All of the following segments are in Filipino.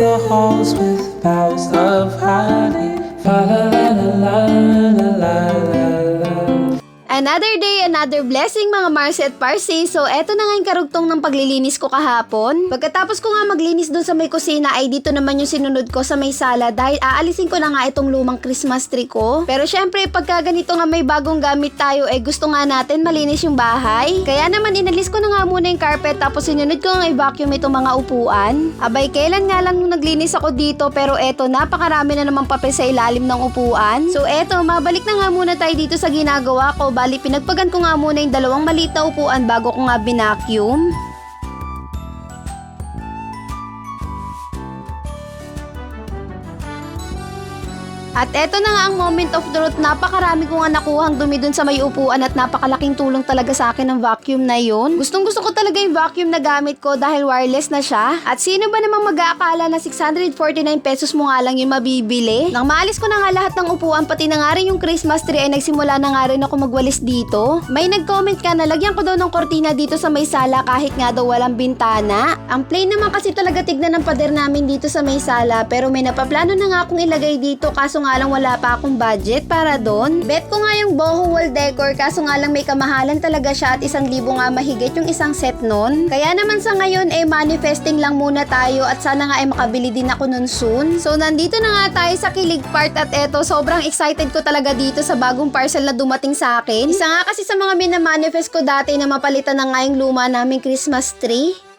the halls with boughs of holly. Fa la la la la. Another day, another blessing mga Marcy at Parsi. So, eto na nga yung karugtong ng paglilinis ko kahapon. Pagkatapos ko nga maglinis dun sa may kusina, ay dito naman yung sinunod ko sa may sala dahil aalisin ko na nga itong lumang Christmas tree ko. Pero syempre, pagka ganito nga may bagong gamit tayo, eh gusto nga natin malinis yung bahay. Kaya naman inalis ko na nga muna yung carpet tapos sinunod ko nga i-vacuum itong mga upuan. Abay, kailan nga lang naglinis ako dito pero eto, napakarami na namang papel sa ilalim ng upuan. So eto, mabalik na nga muna tayo dito sa ginagawa ko. Bali, pinagpagan ko nga muna yung dalawang maliit na upuan bago ko nga binacuum. At eto na nga ang moment of truth, napakarami ko nga nakuhang dumi dun sa may upuan at napakalaking tulong talaga sa akin ng vacuum na yon. Gustong gusto ko talaga yung vacuum na gamit ko dahil wireless na siya. At sino ba namang mag-aakala na 649 pesos mo nga lang yun mabibili? Nang maalis ko na nga lahat ng upuan, pati na nga rin yung Christmas tree ay nagsimula na nga rin ako magwalis dito. May nag-comment ka na lagyan ko daw ng kortina dito sa may sala kahit nga daw walang bintana. Ang plain naman kasi talaga tignan ng pader namin dito sa may sala pero may napaplano na nga akong ilagay dito kaso nga lang wala pa akong budget para doon. Bet ko nga yung boho wall decor kaso nga lang may kamahalan talaga siya at isang libo nga mahigit yung isang set nun. Kaya naman sa ngayon eh manifesting lang muna tayo at sana nga ay makabili din ako nun soon. So nandito na nga tayo sa kilig part at eto sobrang excited ko talaga dito sa bagong parcel na dumating sa akin. Isa nga kasi sa mga minamanifest ko dati na mapalitan na nga yung luma naming Christmas tree.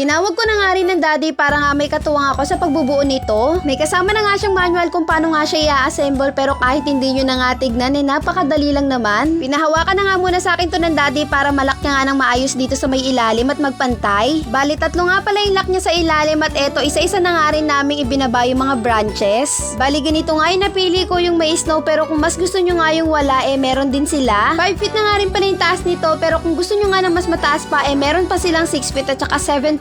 Tinawag ko na nga rin ng daddy para nga may katuwang ako sa pagbubuo nito. May kasama na nga siyang manual kung paano nga siya i-assemble pero kahit hindi nyo na nga tignan eh napakadali lang naman. Pinahawakan na nga muna sa akin to ng daddy para malak niya nga ng maayos dito sa may ilalim at magpantay. Bali tatlo nga pala yung lock niya sa ilalim at eto isa-isa na nga rin naming ibinaba yung mga branches. Bali ganito nga yung napili ko yung may snow pero kung mas gusto nyo nga yung wala eh meron din sila. 5 feet na nga rin pala yung taas nito pero kung gusto nyo nga ng mas mataas pa eh meron pa silang 6 feet at saka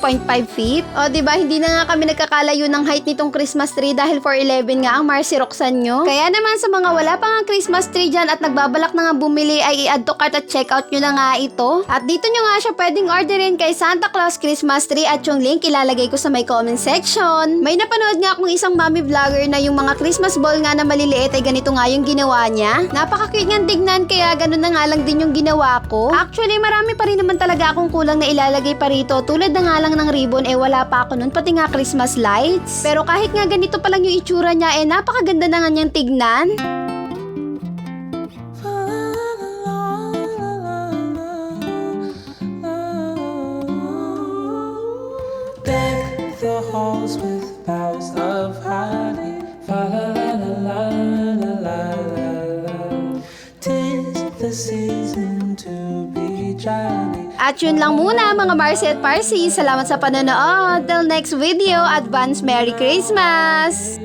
7.5 feet. O di ba hindi na nga kami nagkakalayo ng height nitong Christmas tree dahil 411 nga ang Marcy Roxanne nyo. Kaya naman sa mga wala pa nga Christmas tree dyan at nagbabalak na nga bumili ay i-add to cart at check out nyo na nga ito. At dito nyo nga siya pwedeng orderin kay Santa Claus Christmas Tree at yung link ilalagay ko sa may comment section. May napanood nga akong isang mommy vlogger na yung mga Christmas ball nga na maliliit ay ganito nga yung ginawa niya. Napaka-cute niyang tignan kaya ganun na nga lang din yung ginawa ko. Actually marami pa rin naman talaga akong kulang na ilalagay pa rito tulad na nga lang ng ribbon eh wala pa ako nun pati nga Christmas lights. Pero kahit nga ganito pa lang yung itsura niya eh napakaganda na nga niyang tignan. The halls with boughs of holly. Fa la la la la. Tis the season to be jolly. At yun lang muna mga Marcy at Parsi. Salamat sa panonood. Till next video, advance Merry Christmas!